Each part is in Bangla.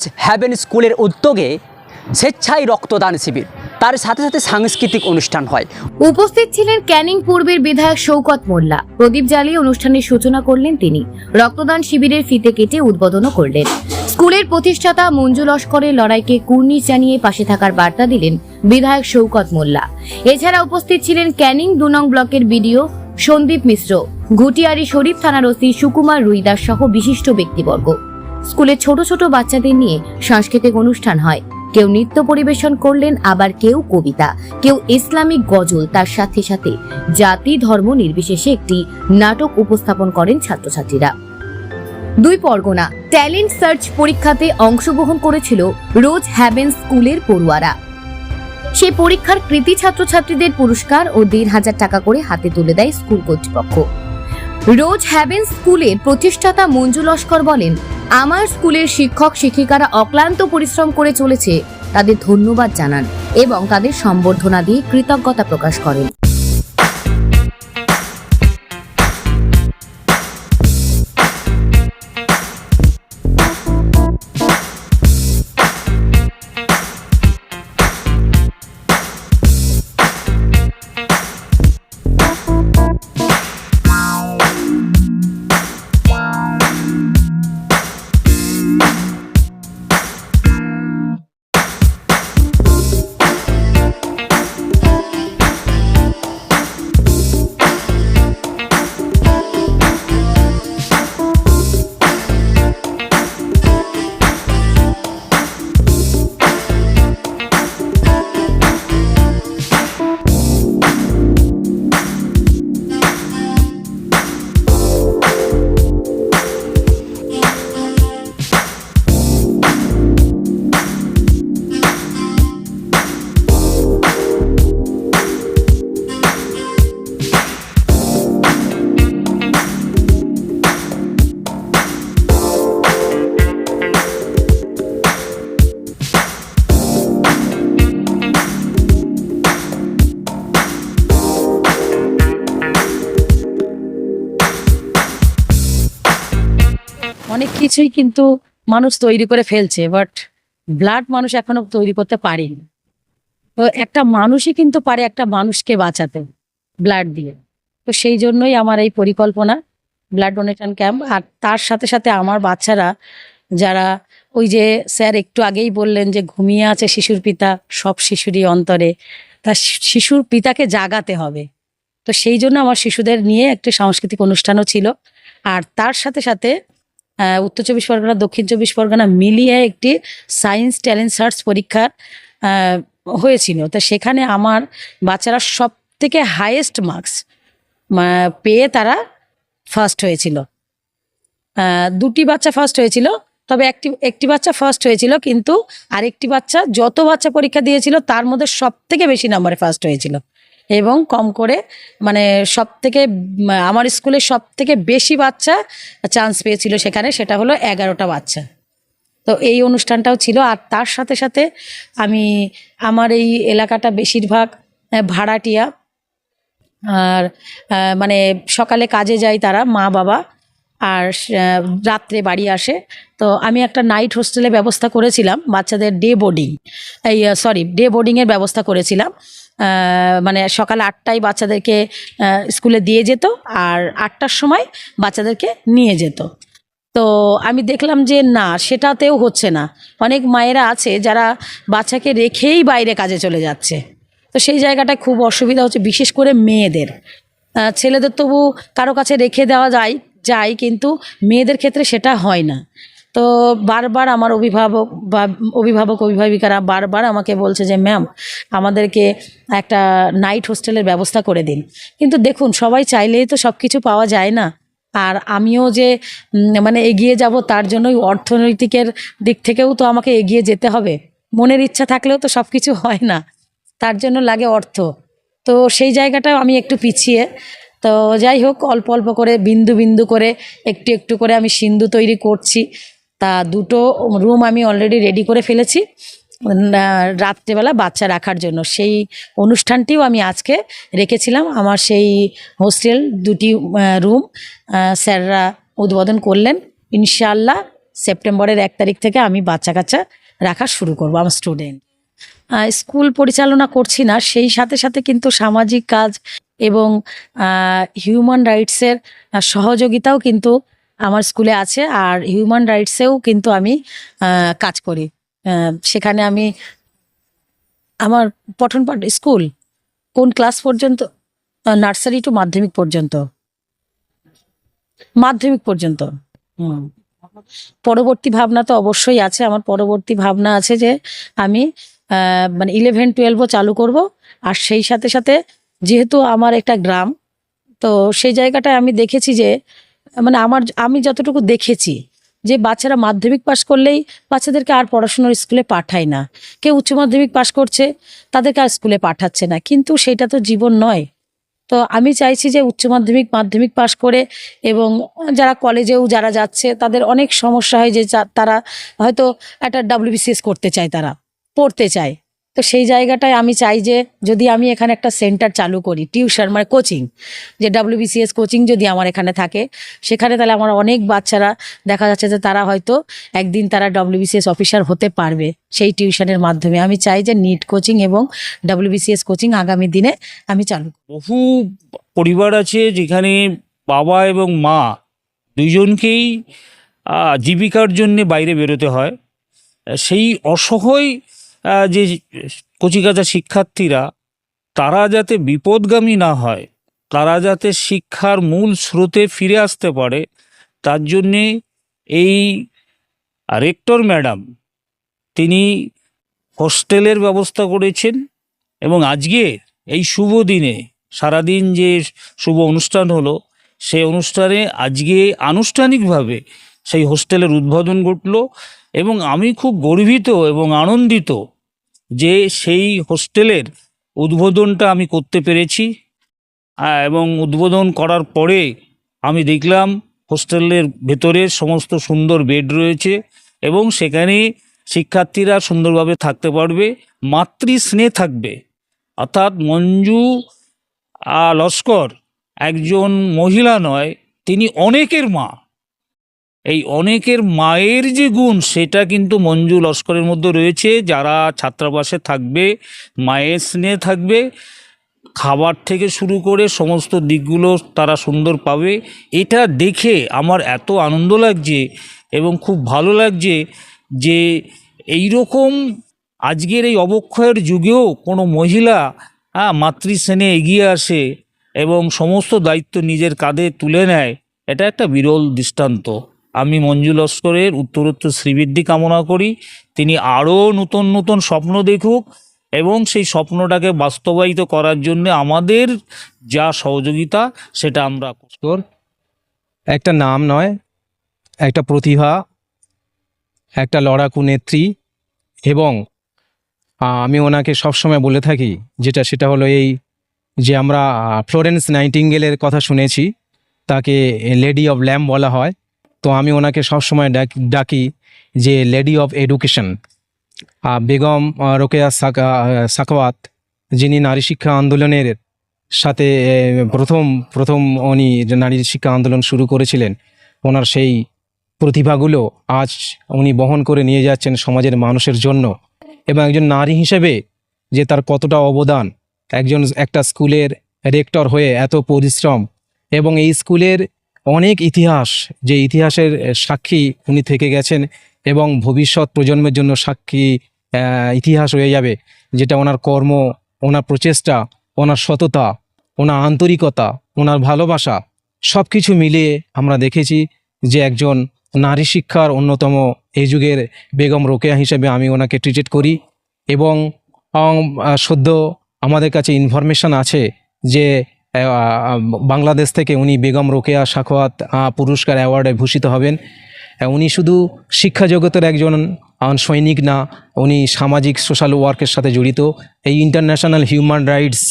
রোজ হ্যাভেন স্কুলের উদ্যোগে স্বেচ্ছায় রক্তদান শিবির। তার সাথে সাথে সাংস্কৃতিক অনুষ্ঠান হয়। উপস্থিত ছিলেন ক্যানিং পূর্বের বিধায়ক শৌকত মোল্লা। প্রদীপ জ্বালিয়ে অনুষ্ঠানের সূচনা করলেন তিনি। রক্তদান শিবিরের ফিতে কেটে উদ্বোধনও করলেন। স্কুলের প্রতিষ্ঠাতা মঞ্জু লস্করের লড়াইকে কুর্নিশ জানিয়ে পাশে থাকার বার্তা দিলেন বিধায়ক শৌকত মোল্লা। এছাড়া উপস্থিত ছিলেন ক্যানিং দু নং ব্লকের বিডিও সন্দীপ মিশ্র। ঘুটিয়ারি শরীফ থানার ওসি সুকুমার রুইদাস সহ বিশিষ্ট ব্যক্তিবর্গ। স্কুলে ছোট ছোট বাচ্চাদের নিয়ে সাংস্কৃতিক অনুষ্ঠান হয়। কেউ নৃত্য পরিবেশন করলেন, আবার কেউ কবিতা। কেউ ইসলামিক গজল, তার সাথে সাথে জাতি ধর্ম নির্বিশেষে একটি নাটক উপস্থাপন করেন ছাত্রছাত্রীরা। দুই পরগনা, ট্যালেন্ট সার্চ পরীক্ষাতে অংশগ্রহণ করেছিল রোজ হ্যাভেন স্কুলের পড়ুয়ারা। সেই পরীক্ষার কৃতি ছাত্রছাত্রীদের পুরস্কার ও দেড় হাজার টাকা করে হাতে তুলে দেয় স্কুল কর্তৃপক্ষ। রোজ হ্যাভেন স্কুলের প্রতিষ্ঠাতা মঞ্জু লস্কর বলেন, আমার স্কুলের শিক্ষক, শিক্ষিকারা অক্লান্ত পরিশ্রম করে চলেছে। তাদের ধন্যবাদ জানান এবং তাদের সম্বর্ধনা দিয়ে কৃতজ্ঞতা প্রকাশ করেন। অনেক কিছুই কিন্তু মানুষ তৈরি করে ফেলছে বাট ব্লাড মানুষ এখনও তৈরি করতে পারেনি। তো একটা মানুষই কিন্তু পারে একটা মানুষকে বাঁচাতে ব্লাড দিয়ে। তো সেই জন্যই আমার এই পরিকল্পনা ব্লাড ডোনেশন ক্যাম্প আর তার সাথে সাথে আমার বাচ্চারা, যারা ওই যে স্যার একটু আগেই বললেন যে ঘুমিয়ে আছে শিশুর পিতা, সব শিশুরই অন্তরে, তা শিশুর পিতাকে জাগাতে হবে। তো সেই জন্য আমার শিশুদের নিয়ে একটি সাংস্কৃতিক অনুষ্ঠানও ছিল। আর তার সাথে সাথে উত্তর চব্বিশ পরগনা দক্ষিণ চব্বিশ পরগনা মিলিয়ে একটি সায়েন্স ট্যালেন্ট সার্চ পরীক্ষা আহ, হয়েছিল। তো সেখানে আমার বাচ্চারা সব থেকে হাইয়েস্ট মার্কস পেয়ে তারা ফার্স্ট হয়েছিল। দুটি বাচ্চা ফার্স্ট হয়েছিল তবে একটি একটি বাচ্চা ফার্স্ট হয়েছিল কিন্তু আরেকটি বাচ্চা যত বাচ্চা পরীক্ষা দিয়েছিল তার মধ্যে সব থেকে বেশি নাম্বারে ফার্স্ট হয়েছিল। এবং কম করে মানে সব থেকে আমার স্কুলে সব থেকে বেশি বাচ্চা চান্স পেয়েছিল সেখানে, সেটা হলো এগারোটা বাচ্চা। তো এই অনুষ্ঠানটাও ছিল, আর তার সাথে সাথে আমি, আমার এই এলাকাটা বেশিরভাগ ভাড়াটিয়া। আর মানে সকালে কাজে যায় তারা, মা, বাবা, আর রাত্রে বাড়ি আসে। তো আমি একটা নাইট হোস্টেলের ব্যবস্থা করেছিলাম, বাচ্চাদের ডে বোর্ডিং এই সরি ডে বোর্ডিংয়ের ব্যবস্থা করেছিলাম। মানে সকাল আটটায় বাচ্চাদেরকে স্কুলে দিয়ে যেত আর আটটার সময় বাচ্চাদেরকে নিয়ে যেত। তো আমি দেখলাম যে না, সেটাতেও হচ্ছে না। অনেক মায়েরা আছে যারা বাচ্চাকে রেখেই বাইরে কাজে চলে যাচ্ছে। তো সেই জায়গাটায় খুব অসুবিধা হচ্ছে, বিশেষ করে মেয়েদের। ছেলেদের তবু কারও কাছে রেখে দেওয়া যায় যায়, কিন্তু মেয়েদের ক্ষেত্রে সেটা হয় না। তো বারবার আমার অভিভাবক বা অভিভাবক, অভিভাবিকারা বারবার আমাকে বলছে যে ম্যাম আমাদেরকে একটা নাইট হোস্টেলের ব্যবস্থা করে দিন। কিন্তু দেখুন, সবাই চাইলেই তো সব কিছু পাওয়া যায় না। আর আমিও যে মানে এগিয়ে যাব তার জন্যই অর্থনৈতিকের দিক থেকেও তো আমাকে এগিয়ে যেতে হবে। মনের ইচ্ছা থাকলেও তো সব কিছু হয় না। তার জন্য লাগে অর্থ। তো সেই জায়গাটাও আমি একটু পিছিয়ে। তো যাই হোক, অল্প অল্প করে, বিন্দু বিন্দু করে, একটু একটু করে আমি সিন্ধু তৈরি করছি। তা দুটো রুম আমি অলরেডি রেডি করে ফেলেছি রাত্রেবেলা বাচ্চা রাখার জন্য। সেই অনুষ্ঠানটিও আমি আজকে রেখেছিলাম। আমার সেই হোস্টেল দুটি রুম স্যাররা উদ্বোধন করলেন। ইনশাআল্লাহ সেপ্টেম্বরের এক তারিখ থেকে আমি বাচ্চা কাচ্চা রাখা শুরু করব, আমার স্টুডেন্ট স্কুল পরিচালনা করছি না, সেই সাথে সাথে কিন্তু সামাজিক কাজ এবং হিউম্যান রাইটসের সহযোগিতাও কিন্তু আমার স্কুলে আছে আর হিউম্যান রাইটসেও কিন্তু আমি কাজ করি। সেখানে আমি আমার পঠন পাঠ স্কুল কোন ক্লাস পর্যন্ত নার্সারি টু মাধ্যমিক পর্যন্ত। মাধ্যমিক পর্যন্ত। পরবর্তী ভাবনা তো অবশ্যই আছে। আমার পরবর্তী ভাবনা আছে যে আমি মানে ইলেভেন টুয়েলভও চালু করব। আর সেই সাথে সাথে যেহেতু আমার একটা গ্রাম, তো সেই জায়গাটায় আমি দেখেছি যে মানে আমার আমি যতটুকু দেখেছি যে বাচ্চারা মাধ্যমিক পাশ করলেই বাচ্চাদেরকে আর পড়াশোনার স্কুলে পাঠায় না। কেউ উচ্চ মাধ্যমিক পাশ করছে, তাদেরকে আর স্কুলে পাঠাচ্ছে না। কিন্তু সেটা তো জীবন নয়। তো আমি চাইছি যে উচ্চ মাধ্যমিক মাধ্যমিক পাশ করে এবং যারা কলেজেও যারা যাচ্ছে, তাদের অনেক সমস্যা হয় যে তারা হয়তো একটা ডাব্লিউবিসিএস করতে চায়, তারা পড়তে চায়। তো সেই জায়গাটায় আমি চাই যে যদি আমি এখানে একটা সেন্টার চালু করি, টিউশন মানে কোচিং, যে ডাব্লিউবিসিএস কোচিং যদি আমার এখানে থাকে, সেখানে তাহলে আমার অনেক বাচ্চারা দেখা যাচ্ছে যে তারা হয়তো একদিন তারা ডাব্লিউবিসিএস অফিসার হতে পারবে সেই টিউশনের মাধ্যমে। আমি চাই যে নিট কোচিং এবং ডাব্লিউবিসিএস কোচিং আগামী দিনে আমি চালু বহু পরিবার আছে যেখানে বাবা এবং মা দুইজনকেই জীবিকার জন্য বাইরে বেরোতে হয়। সেই অসহায় যে কচিকাচা শিক্ষার্থীরা, তারা যাতে বিপদগামী না হয়, তারা যাতে শিক্ষার মূল স্রোতে ফিরে আসতে পারে, তার জন্যে এই রেক্টর ম্যাডাম, তিনি হোস্টেলের ব্যবস্থা করেছেন এবং আজকে এই শুভ দিনে, সারাদিন যে শুভ অনুষ্ঠান হলো সেই অনুষ্ঠানে আজকে আনুষ্ঠানিকভাবে সেই হোস্টেলের উদ্বোধন ঘটল এবং আমি খুব গর্বিত এবং আনন্দিত যে সেই হোস্টেলের উদ্বোধনটা আমি করতে পেরেছি। এবং উদ্বোধন করার পরে আমি দেখলাম হোস্টেলের ভেতরে সমস্ত সুন্দর বেড রয়েছে এবং সেখানে শিক্ষার্থীরা সুন্দরভাবে থাকতে পারবে মাতৃ স্নেহ থাকবে। অর্থাৎ মঞ্জু লস্কর একজন মহিলা নয়, তিনি অনেকের মা। এই অনেকের মায়ের যে গুণ, সেটা কিন্তু মঞ্জু লস্করের মধ্যে রয়েছে। যারা ছাত্রাবাসে থাকবে, মায়ের স্নেহ থাকবে, খাবার থেকে শুরু করে সমস্ত দিকগুলো তারা সুন্দর পাবে। এটা দেখে আমার এত আনন্দ লাগছে এবং খুব ভালো লাগছে যে এই রকম আজকের এই অবক্ষয়ের যুগেও কোনো মহিলা হ্যাঁ মাতৃশ্রেণে এগিয়ে আসে এবং সমস্ত দায়িত্ব নিজের কাঁধে তুলে নেয়, এটা একটা বিরল দৃষ্টান্ত। আমি মঞ্জু লস্করের উত্তরোত্তর শ্রীবৃদ্ধি কামনা করি। তিনি আরও নতুন নতুন স্বপ্ন দেখুক এবং সেই স্বপ্নটাকে বাস্তবায়িত করার জন্য আমাদের যা সহযোগিতা, সেটা আমরা তোর একটা নাম নয়, একটা প্রতিভা, একটা লড়াকু নেত্রী এবং আমি ওনাকে সবসময় বলে থাকি, যেটা সেটা হলো এই যে আমরা ফ্লোরেন্স নাইটিঙ্গেলের কথা শুনেছি, তাকে লেডি অফ ল্যাম্প বলা হয়। তো আমি ওনাকে সবসময় ডাক- ডাকি যে lady of education Begum Rokeya সাকা সাকওয়াত যিনি নারী শিক্ষা আন্দোলনের সাথে প্রথম প্রথম উনি নারী শিক্ষা আন্দোলন শুরু করেছিলেন, ওনার সেই প্রতিভাগুলো আজ উনি বহন করে নিয়ে যাচ্ছেন সমাজের মানুষের জন্য। এবং একজন নারী হিসেবে যে তার কতটা অবদান, একজন, একটা স্কুলের রেক্টর হয়ে এত পরিশ্রম, এবং এই স্কুলের অনেক ইতিহাস, যে ইতিহাসের সাক্ষী উনি থেকে গেছেন এবং ভবিষ্যৎ প্রজন্মের জন্য সাক্ষী ইতিহাস হয়ে যাবে, যেটা ওনার কর্ম, ওনার প্রচেষ্টা, ওনার সততা, ওনার আন্তরিকতা, ওনার ভালোবাসা সব কিছু মিলিয়ে আমরা দেখেছি যে একজন নারী শিক্ষার অন্যতম এই যুগের বেগম রোকেয়া হিসেবে আমি ওনাকে ট্রিটেট করি এবং সদ্য আমাদের কাছে ইনফরমেশন আছে যে বাংলাদেশ থেকে উনি বেগম রোকেয়া সাখোয়াত পুরস্কার অ্যাওয়ার্ডে ভূষিত হবেন। উনি শুধু শিক্ষা জগতের একজন সৈনিক না, উনি সামাজিক, সোশ্যাল ওয়ার্কের সাথে জড়িত। এই international human rights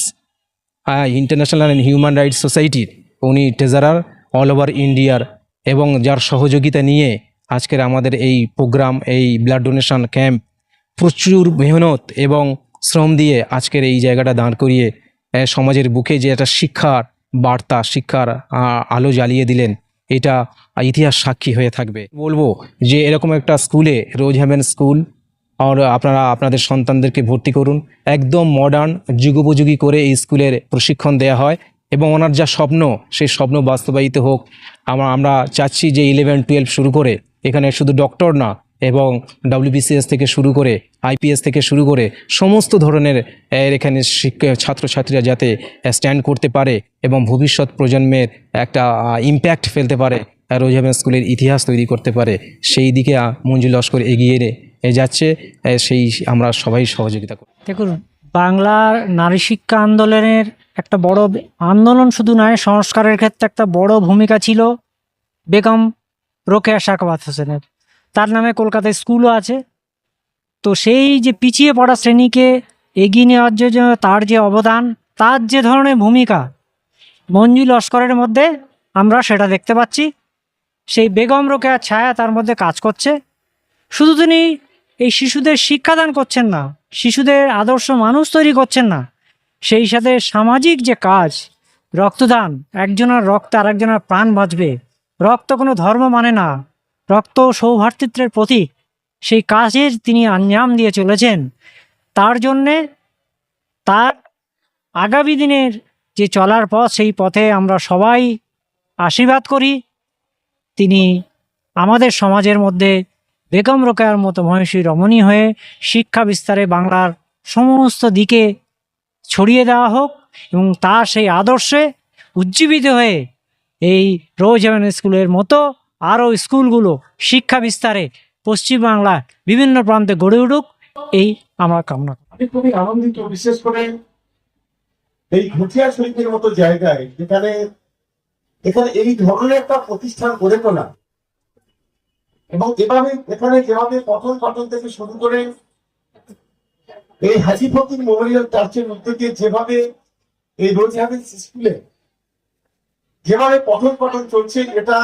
international human rights সোসাইটির উনি ট্রেজারার অল ওভার ইন্ডিয়ার এবং যার সহযোগিতা নিয়ে আজকের আমাদের এই প্রোগ্রাম, এই ব্লাড ডোনেশন ক্যাম্প প্রচুর মেহনত এবং শ্রম দিয়ে আজকের এই জায়গাটা দাঁড় করিয়ে সমাজের বুকে যে একটা শিক্ষার বার্তা, শিক্ষার আলো জ্বালিয়ে দিলেন, এটা ইতিহাস সাক্ষী হয়ে থাকবে। বলব যে এরকম একটা স্কুলে, রোজ হ্যাভেন স্কুল, আর আপনারা, আপনাদের সন্তানদেরকে ভর্তি করুন। একদম মডার্ন যুগোপযোগী করে এই স্কুলের প্রশিক্ষণ দেওয়া হয় এবং ওনার যা স্বপ্ন, সেই স্বপ্ন বাস্তবায়িত হোক। আমরা আমরা চাচ্ছি যে ইলেভেন টুয়েলভ শুরু করে, এখানে শুধু ডক্টর না এবং ডাব্লিউবিসিএস থেকে শুরু করে আইপিএস থেকে শুরু করে সমস্ত ধরনের এখানে ছাত্রছাত্রীরা যাতে স্ট্যান্ড করতে পারে এবং ভবিষ্যৎ প্রজন্মের একটা ইম্প্যাক্ট ফেলতে পারে রোজাবেন স্কুলের ইতিহাস তৈরি করতে পারে, সেই দিকে মঞ্জু লস্কর এগিয়ে যাচ্ছে সেই আমরা সবাই সহযোগিতা করি। দেখুন বাংলার নারী শিক্ষা আন্দোলনের একটা বড় আন্দোলন শুধু নয়, সংস্কারের ক্ষেত্রে একটা বড় ভূমিকা ছিল বেগম রোকেয়া শাকবাত হোসেনের। তার নামে কলকাতায় স্কুলও আছে। তো সেই যে পিছিয়ে পড়া শ্রেণীকে এগিয়ে নেওয়ার জন্য তার যে অবদান, তার যে ধরনের ভূমিকা মঞ্জু লস্করের মধ্যে আমরা সেটা দেখতে পাচ্ছি। সেই বেগম রোকেয়ার ছায়া তার মধ্যে কাজ করছে। শুধু তিনি এই শিশুদের শিক্ষাদান করছেন না, শিশুদের আদর্শ মানুষ তৈরি করছেন না, সেই সাথে সামাজিক যে কাজ, রক্তদান, একজনের রক্ত আরেকজনের প্রাণ বাঁচবে। রক্ত কোনো ধর্ম মানে না। রক্ত সৌভাতৃত্বের প্রতীক। সেই কাজের তিনি আঞ্জাম দিয়ে চলেছেন। তার জন্যে তার আগামী দিনের যে চলার পথ, সেই পথে আমরা সবাই আশীর্বাদ করি। তিনি আমাদের সমাজের মধ্যে বেগম রোকেয়ার মতো মহিষী রমণী হয়ে শিক্ষা বিস্তারে বাংলার সমস্ত দিকে ছড়িয়ে দেওয়া হোক এবং তার সেই আদর্শে উজ্জীবিত হয়ে এই রোজ স্কুলের মতো আরও স্কুলগুলো শিক্ষা বিস্তারে পশ্চিমবাংলার বিভিন্ন প্রান্তে গড়ে উঠুক, এই আমার কামনা। আমি খুবই আনন্দিত, বিশেষ করে এই ঘুটিয়া শরীফের মতো জায়গায় যেখানে এখানে এই ধরনের একটা প্রতিষ্ঠান গড়ে তোলা। এবং এভাবে এখানে যেভাবে পঠন পাঠন থেকে শুরু করে এই হাজি ফকির মেমোরিয়াল চার্চের উদ্যোগে যেভাবে এই রোজ হ্যাভেন্স স্কুলে যেভাবে পঠন পাঠন চলছে, এটা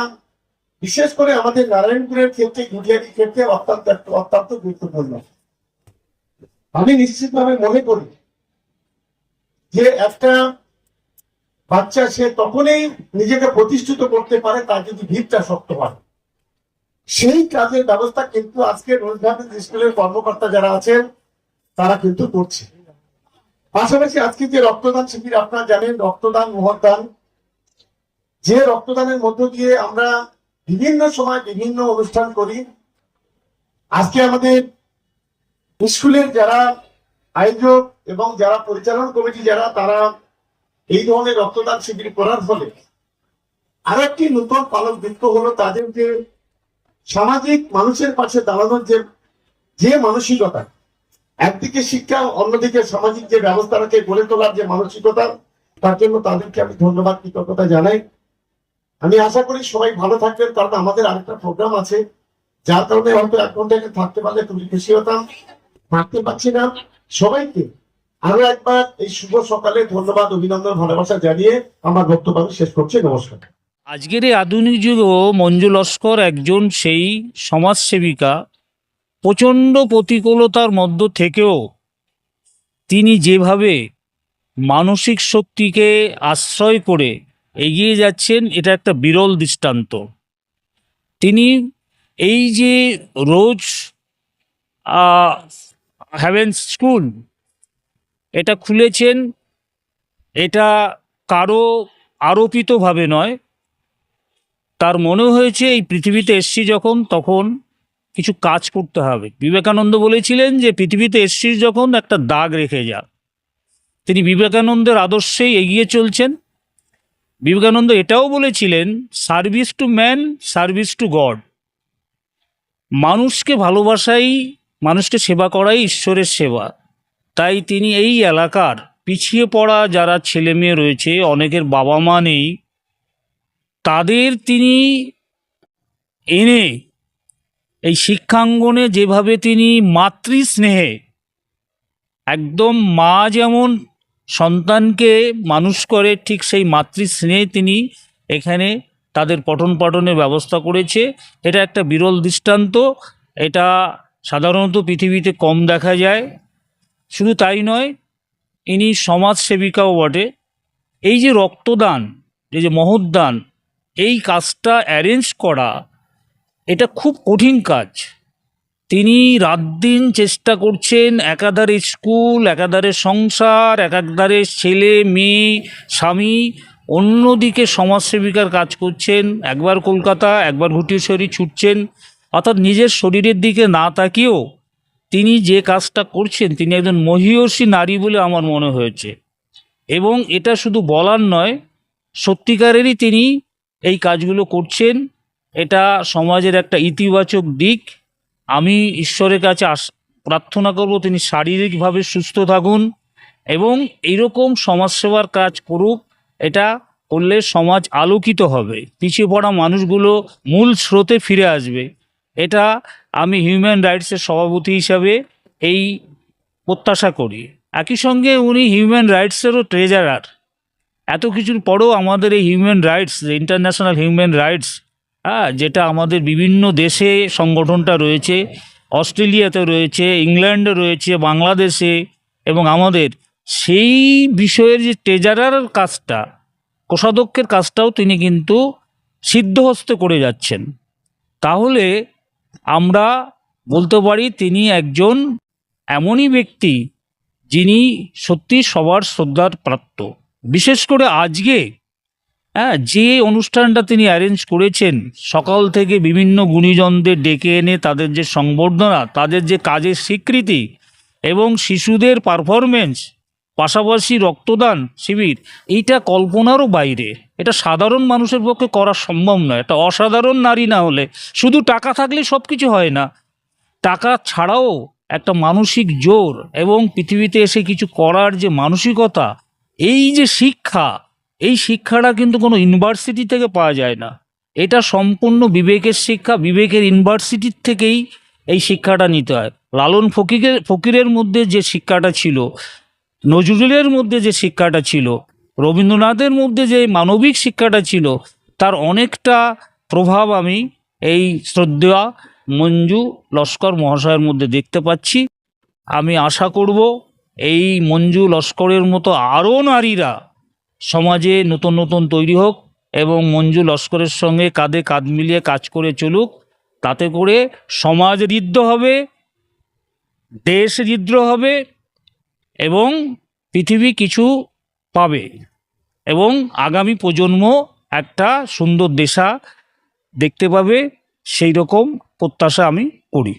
বিশেষ করে আমাদের নারায়ণপুরের ক্ষেত্রে ঘুটিয়ারির ক্ষেত্রে অত্যন্ত অত্যন্ত গুরুত্বপূর্ণ। আমি নিশ্চিতভাবে মনে করি যে একটা বাচ্চা সে তখনই নিজেকে প্রতিষ্ঠিত করতে পারে তার যদি ভিতটা শক্ত হয়। সেই কাজের ব্যবস্থা কিন্তু আজকে রোজঘাট স্কুলের কর্মকর্তা যারা আছেন, তারা কিন্তু করছে। পাশাপাশি আজকে যে রক্তদান শিবির, আপনারা জানেন রক্তদান, মহদান, যে রক্তদানের মধ্য দিয়ে আমরা বিভিন্ন সময় বিভিন্ন অনুষ্ঠান করি। আজকে আমাদের স্কুলের যারা আয়োজক এবং যারা পরিচালন কমিটি যারা, তারা এই ধরনের রক্তদান শিবির করার ফলে আরও একটি নতুন পালক বৃক্ষ হলো তাদের যে সামাজিক মানুষের পাশে দাঁড়ানোর যে যে মানসিকতা, একদিকে শিক্ষা, অন্যদিকে সামাজিক যে ব্যবস্থাটাকে গড়ে তোলার যে মানসিকতা, তার জন্য তাদেরকে আমি ধন্যবাদ, কৃতজ্ঞতা জানাই। আমি আশা করি সবাই ভালো থাকবেন, কারণ আমাদের আরেকটা প্রোগ্রাম আছে, যার কারণে হয়তো এক ঘণ্টা থাকতে পারলে খুবই খুশি হতাম। থাকতে পারছি না। সবাইকে আরও একবার এই শুভ সকালে ধন্যবাদ, অভিনন্দন, ভালোবাসা জানিয়ে আমার বক্তব্য শেষ করছি। নমস্কার। আজকের এই আধুনিক যুগেও মঞ্জু লস্কর একজন সেই সমাজসেবিকা, প্রচণ্ড প্রতিকূলতার মধ্য থেকেও তিনি যেভাবে মানসিক শক্তিকে আশ্রয় করে এগিয়ে যাচ্ছেন, এটা একটা বিরল দৃষ্টান্ত। তিনি এই যে রোজ হ্যাভেন স্কুল এটা খুলেছেন, এটা কারও আরোপিতভাবে নয়। তার মনে হয়েছে, এই পৃথিবীতে এসছি যখন, তখন কিছু কাজ করতে হবে। বিবেকানন্দ বলেছিলেন যে, পৃথিবীতে এসছিস যখন, একটা দাগ রেখে যা। তিনি বিবেকানন্দের আদর্শেই এগিয়ে চলছেন। বিবেকানন্দ এটাও বলেছিলেন service to man service to God মানুষকে ভালোবাসাই, মানুষকে সেবা করাই ঈশ্বরের সেবা। তাই তিনি এই এলাকার পিছিয়ে পড়া যারা ছেলে মেয়ে রয়েছে, অনেকের বাবা মা নেই, তাদের তিনি এনে এই শিক্ষাঙ্গনে যেভাবে তিনি মাতৃস্নেহে, একদম মা যেমন সন্তানকে মানুষ করে ঠিক সেই মাতৃস্নেহে তিনি এখানে তাদের পঠন পাঠনের ব্যবস্থা করেছে। এটা একটা বিরল দৃষ্টান্ত। এটা সাধারণত পৃথিবীতে কম দেখা যায়। শুধু তাই নয়, ইনি সমাজসেবিকাও বটে। এই যে রক্তদান, এই যে মহোদ্দান এই কাজটা অ্যারেঞ্জ করা, এটা খুব কঠিন কাজ। তিনি রাত দিন চেষ্টা করছেন একাধারে স্কুল, একাধারে সংসার, একাধারে ছেলে, মেয়ে, স্বামী, অন্যদিকে সমাজসেবিকার কাজ করছেন। একবার কলকাতা, একবার ঘুটিয়েশ্বরী ছুটছেন। অর্থাৎ নিজের শরীরের দিকে না তাকিয়েও তিনি যে কাজটা করছেন, তিনি একজন মহিয়সী নারী বলে আমার মনে হয়েছে। এবং এটা শুধু বলার নয়, সত্যিকারেরই তিনি এই কাজগুলো করছেন। এটা সমাজের একটা ইতিবাচক দিক। আমি ঈশ্বরের কাছে আস, প্রার্থনা করব তিনি শারীরিকভাবে সুস্থ থাকুন এবং এইরকম সমাজসেবার কাজ করুক, এটা করলে সমাজ আলোকিত হবে। পিছিয়ে পড়া মানুষগুলো মূল স্রোতে ফিরে আসবে। এটা আমি হিউম্যান রাইটসের সভাপতি হিসাবে এই প্রত্যাশা করি। একই সঙ্গে উনি হিউম্যান রাইটসেরও ট্রেজারার। এত কিছুর পরও আমাদের এই human rights international human rights হ্যাঁ যেটা আমাদের বিভিন্ন দেশে সংগঠনটা রয়েছে, অস্ট্রেলিয়াতে রয়েছে, ইংল্যান্ডে রয়েছে, বাংলাদেশে এবং আমাদের। সেই বিষয়ের যে ট্রেজারার কাজটা, কোষাধ্যক্ষের কাজটাও তিনি কিন্তু সিদ্ধহস্ত করে যাচ্ছেন। তাহলে আমরা বলতে পারি তিনি একজন এমনই ব্যক্তি যিনি সত্যি সবার শ্রদ্ধার প্রাপ্ত। বিশেষ করে আজকে হ্যাঁ যে অনুষ্ঠানটা তিনি অ্যারেঞ্জ করেছেন, সকাল থেকে বিভিন্ন গুণীজনদের ডেকে এনে তাদের যে সংবর্ধনা, তাদের যে কাজের স্বীকৃতি এবং শিশুদের পারফরমেন্স পাশাপাশি রক্তদান শিবির, এইটা কল্পনারও বাইরে। এটা সাধারণ মানুষের পক্ষে করা সম্ভব নয়। এটা অসাধারণ নারী না হলে শুধু টাকা থাকলে সব কিছু হয় না। টাকা ছাড়াও একটা মানসিক জোর এবং পৃথিবীতে এসে কিছু করার যে মানসিকতা, এই যে শিক্ষা এই শিক্ষাটা কিন্তু কোনো ইউনিভার্সিটি থেকে পাওয়া যায় না। এটা সম্পূর্ণ বিবেকের শিক্ষা, বিবেকের ইউনিভার্সিটির থেকেই এই শিক্ষাটা নিতে হয়। লালন ফকিরের ফকিরের মধ্যে যে শিক্ষাটা ছিল, নজরুলের মধ্যে যে শিক্ষাটা ছিল, রবীন্দ্রনাথের মধ্যে যে মানবিক শিক্ষাটা ছিল, তার অনেকটা প্রভাব আমি এই শ্রদ্ধা, মঞ্জু, লস্কর মহাশয়ের মধ্যে দেখতে পাচ্ছি। আমি আশা করব এই মঞ্জু, লস্করের মতো আরও নারীরা সমাজে নতুন নতুন তৈরি হোক এবং মঞ্জু লস্করের সঙ্গে কাঁধে কাঁধ মিলিয়ে কাজ করে চলুক, তাতে করে সমাজ ঋদ্ধ হবে, দেশ ঋদ্ধ হবে এবং পৃথিবী কিছু পাবে এবং আগামী প্রজন্ম একটা সুন্দর দেশা দেখতে পাবে সেই রকম প্রত্যাশা আমি করি।